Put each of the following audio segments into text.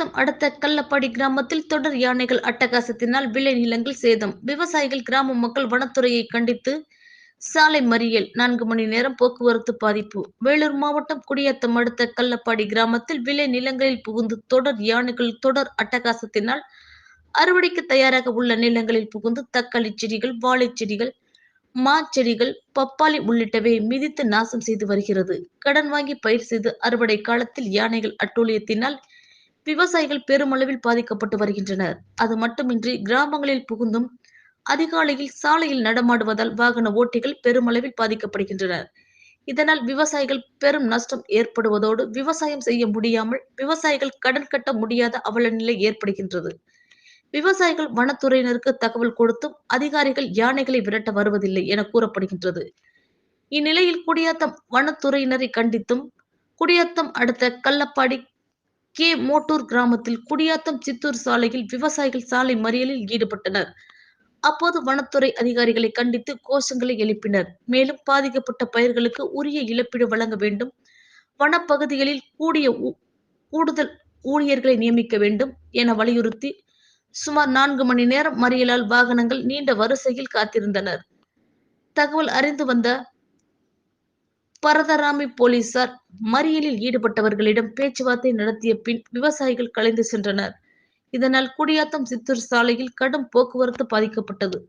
குடியாத்தம் அடுத்த கள்ளப்பாடி கிராமத்தில் தொடர் யானைகள் அட்டகாசத்தினால் விளை நிலங்கள் சேதம். விவசாயிகள் கிராம மக்கள் வனத்துறையை கண்டித்து சாலை மறியல். நான்கு மணி நேரம் போக்குவரத்து பாதிப்பு. வேலூர் மாவட்டம் குடியாத்தம் அடுத்த கள்ளப்பாடி கிராமத்தில் விளை நிலங்களில் புகுந்து தொடர் யானைகள் தொடர் அட்டகாசத்தினால் அறுவடைக்கு தயாராக உள்ள நிலங்களில் புகுந்து தக்காளி செடிகள் வாழைச்செடிகள் மாச்செடிகள் பப்பாளி உள்ளிட்டவை மிதித்து நாசம் செய்து வருகிறது. கடன் வாங்கி பயிர் செய்து அறுவடை காலத்தில் யானைகள் அட்டூழியத்தினால் விவசாயிகள் பெருமளவில் பாதிக்கப்பட்டு வருகின்றனர். அது மட்டுமின்றி கிராமங்களில் புகுந்தும் அதிகாலையில் சாலையில் நடமாடுவதால் வாகன ஓட்டிகள் பெருமளவில் பாதிக்கப்படுகின்றனர் இதனால் விவசாயிகள் பெரும் நஷ்டம் ஏற்படுவதோடு விவசாயம் செய்ய முடியாமல் விவசாயிகள் கடன் கட்ட முடியாத அவல நிலை ஏற்படுகின்றது. விவசாயிகள் வனத்துறையினருக்கு தகவல் கொடுத்தும் அதிகாரிகள் யானைகளை விரட்ட வருவதில்லை என கூறப்படுகின்றது. இந்நிலையில் குடியாத்தம் வனத்துறையினரை கண்டித்தும் குடியாத்தம் அடுத்த கள்ளப்பாடி கே. மோட்டூர் கிராமத்தில் குடியாத்தம் சித்தூர் சாலையில் விவசாயிகள் சாலை மறியலில் ஈடுபட்டனர். அப்போது வனத்துறை அதிகாரிகளை கண்டித்து கோஷங்களை எழுப்பினர். மேலும் பாதிக்கப்பட்ட பயிர்களுக்கு உரிய இழப்பீடு வழங்க வேண்டும். வனப்பகுதிகளில் கூடிய ஊ- கூடுதல் ஊழியர்களை நியமிக்க வேண்டும் என வலியுறுத்தி சுமார் நான்கு மணி நேரம் மறியலால் வாகனங்கள் நீண்ட வரிசையில் காத்திருந்தனர். தகவல் அறிந்து வந்த பரதராமி போலீசார் மறியலில் ஈடுபட்டவர்களிடம் பேச்சுவார்த்தை நடத்திய பின் விவசாயிகள் கலைந்து சென்றனர் இதனால் குடியாத்தம் சித்தூர் சாலையில் கடும் போக்குவரத்து பாதிக்கப்பட்டது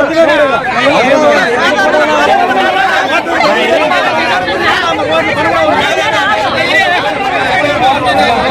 வந்து 对对对。